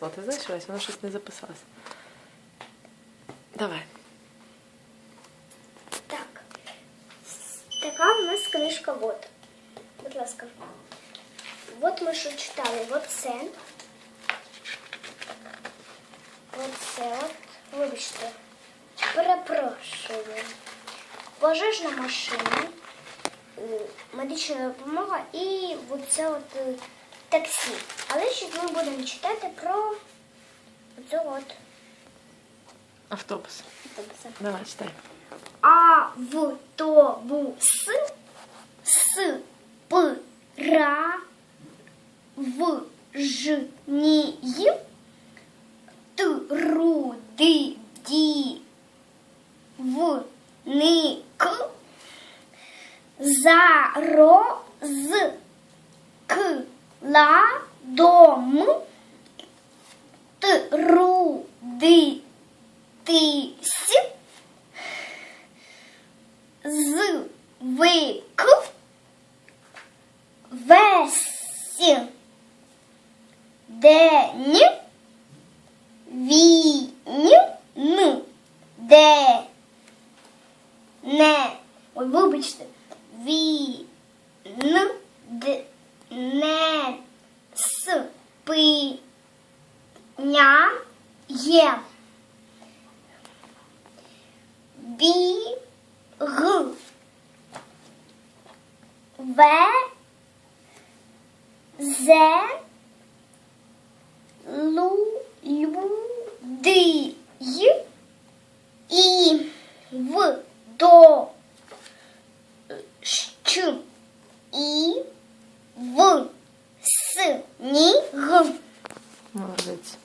О, ти знаєш, залишилась, воно щось не записалось. Давай. Так. Така в нас книжка от. Будь ласка. От ми що читали. От це. Оце от. Вибачте. Перепрошую. Пожежна машина. Медична допомога і оце от таксі. Але ще ми будемо читати про оце от Автобус. автобуси. Давай, читай. автобус с пражній трудівник зарозкладом трудитись. Звик весь день він де не. Ой, вибачте, він де не спиняє біг В Зе Лу Люди Молодець.